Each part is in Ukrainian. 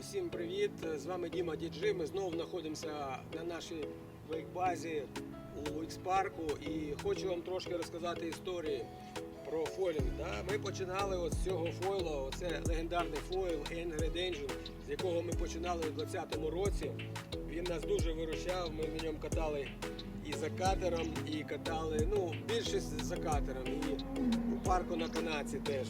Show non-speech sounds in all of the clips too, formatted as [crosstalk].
Усім привіт! З вами Діма Діджи. Ми знову знаходимося на нашій вейкбазі у X-парку і хочу вам трошки розказати історії про фойлінг. Да? Ми починали з цього фойла, оце легендарний фойл Angry Engine, з якого ми починали у 2020 році. Він нас дуже виручав, ми на ньому катали і за катером, і катали, ну, більшість за катером, і у парку на канаці теж.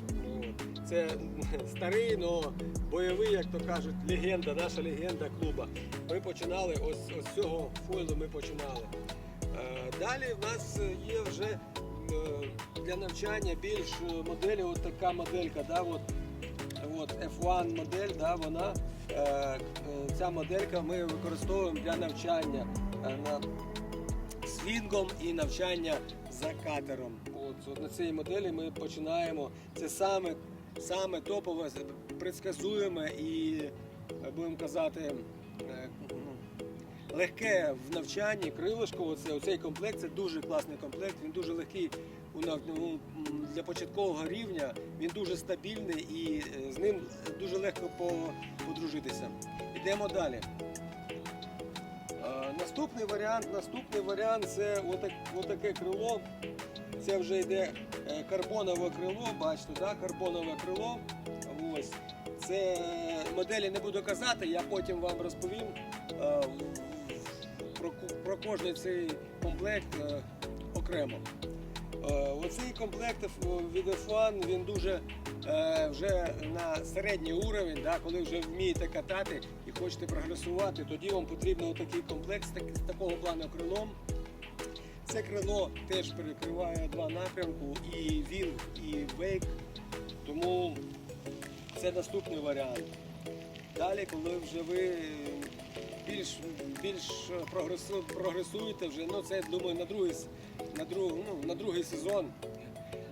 Це [laughs] старий, але бойовий, як то кажуть, легенда, наша легенда клуба. Ми починали ось, ось з цього фойлу ми починали. Е, Далі в нас є вже е, для навчання більш моделі, от така моделька, да, от, от F1 модель, да, вона, е, ця моделька ми використовуємо для навчання на свінгом і навчання за катером. От, от на цій моделі ми починаємо. Це саме, саме топове, предсказуєме і е, будемо казати. е, ну, Легке в навчанні крилишко, оце, оцей комплект це дуже класний комплект, він дуже легкий ну, для початкового рівня, він дуже стабільний і е, з ним дуже легко по- подружитися. Йдемо далі. Наступний варіант, наступний варіант це отак, отаке крило. Це вже йде карбонове крило, бачите, да? карбонове крило. Ось. Це моделі не буду казати, я потім вам розповім е, про, про кожний цей комплект е, окремо. Е, Оцей комплект F- від F1 він дуже е, вже на середній уровень, да, коли вже вмієте катати і хочете прогресувати, тоді вам потрібен такий так- з такого плану крилом. Це крило теж перекриває два напрямку, і він, і вейк. Тому це наступний варіант. Далі, коли вже ви більш, більш прогресу, прогресуєте, вже, ну це думаю на другий, на друг, ну, на другий сезон.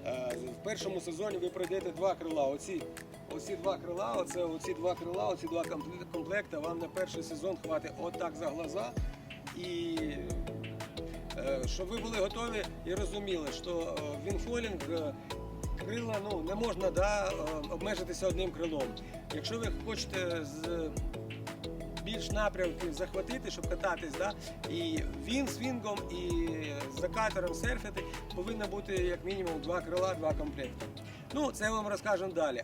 Е, В першому сезоні ви пройдете два крила. Оці, оці два крила, оце, оці два крила, оці два компле- комплекти вам на перший сезон хватить отак за глаза. І е, щоб ви були готові і розуміли, що е, в інфолінг е, крила ну, не можна да, е, обмежитися одним крилом. Якщо ви хочете з більш напрямків захватити, щоб кататись, да, і він з вінгом, і за катером серфити, повинно бути як мінімум два крила, два комплекти. Ну, це вам розкажемо далі.